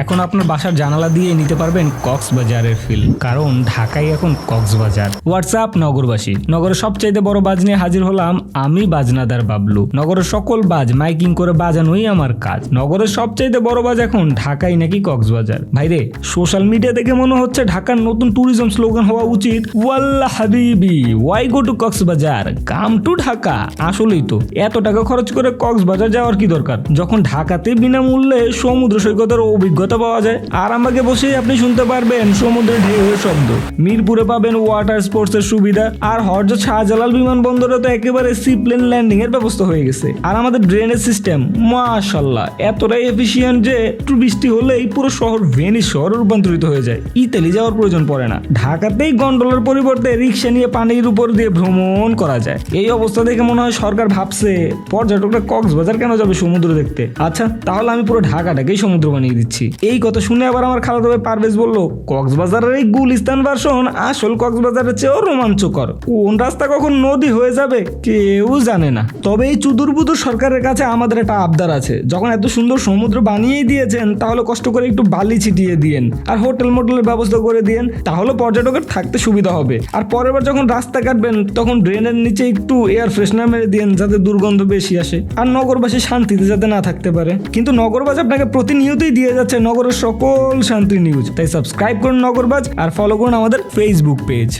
এখন আপনার বাসার জানালা দিয়ে নিতে পারবেন কক্সবাজারের ফিল কারণ ঢাকাই এখন কক্সবাজার। হোয়াটসঅ্যাপ নগরবাসী। নগরের সবচাইতে বড় বাজ নিয়ে হাজির হলাম আমি বাজনাদার বাবলু। নগরের সকল বাজ মাইকিং করে বাজানোই আমার কাজ। নগরের সবচাইতে বড় বাজ এখন ঢাকাই নাকি কক্সবাজার। ভাইরে সোশ্যাল মিডিয়া দেখে মনে হচ্ছে ঢাকার নতুন ট্যুরিজম স্লোগান হওয়া উচিত। ওয়াল্লা হাবিবি why go to Cox's Bazar? Come to Dhaka. আসলেই তো, এত টাকা খরচ করে কক্সবাজার যাওয়ার কি দরকার? যখন ঢাকাতে বিনামূল্যে সমুদ্র সৈকতের অভিজ্ঞতা পাওয়া যায়। আর আমাকে বসে আপনি শুনতে পারবেন সমুদ্রের ঢেউয়ের শব্দ। মিরপুরে পাবেন ওয়াটার স্পোর্টস এর সুবিধা। আর হরজ শাহজালাল বিমানবন্দরে তো একেবারে সিপ্লেন ল্যান্ডিং এর ব্যবস্থা হয়ে গেছে। আর আমাদের ড্রেনেজ সিস্টেম মাশাল্লাহ এতটাই এফিসিয়েন্ট যে একটু বৃষ্টি হলেই পুরো শহর ভেনিস শহরে রূপান্তরিত হয়ে যায়। ইতালি যাওয়ার প্রয়োজন পড়ে না। ঢাকাতেই গন্ডলের পরিবর্তে রিক্সা নিয়ে পানির উপর দিয়ে ভ্রমণ করা যায়। এই অবস্থা দেখে মনে হয় সরকার ভাবছে, পর্যটকরা কক্সবাজার কেন যাবে সমুদ্র দেখতে? আচ্ছা তাহলে আমি পুরো ঢাকাটাকেই সমুদ্র বানিয়ে দিচ্ছি। এই কথা শুনে আবার আমার খালাতো ভাই পারভেজ বলল, কক্সবাজারের এই গুলিস্তান ভার্সন আসল কক্সবাজারের চেয়েও রোমাঞ্চকর। কোন রাস্তা কখন নদী হয়ে যাবে কেউ জানে না। তবে এই চুদুর বুদুর সরকারের কাছে আমাদের একটা আবদার আছে। যখন এত সুন্দর সমুদ্র বানিয়েই দিয়েছেন, তাহলে কষ্ট করে একটু বালি ছিটিয়ে দিয়েন আর হোটেল মোটেলের ব্যবস্থা করে দিয়েন, তাহলে পর্যটকের থাকতে সুবিধা হবে। আর পরের বার যখন রাস্তা কাটবেন, তখন ড্রেনের নিচে একটু এয়ার ফ্রেশনার মেরে দিয়েন যাতে দুর্গন্ধ বেশি আসে। আর নগরবাসী শান্তিতে যাতে না থাকতে পারে। কিন্তু নগরবাজ আপনাকে প্রতিনিয়তই দিয়ে যাচ্ছে নগরের সকল শান্তি নিউজ তাই সাবস্ক্রাইব করুন নগরবাজ আর ফলো করুন আমাদের ফেসবুক পেজ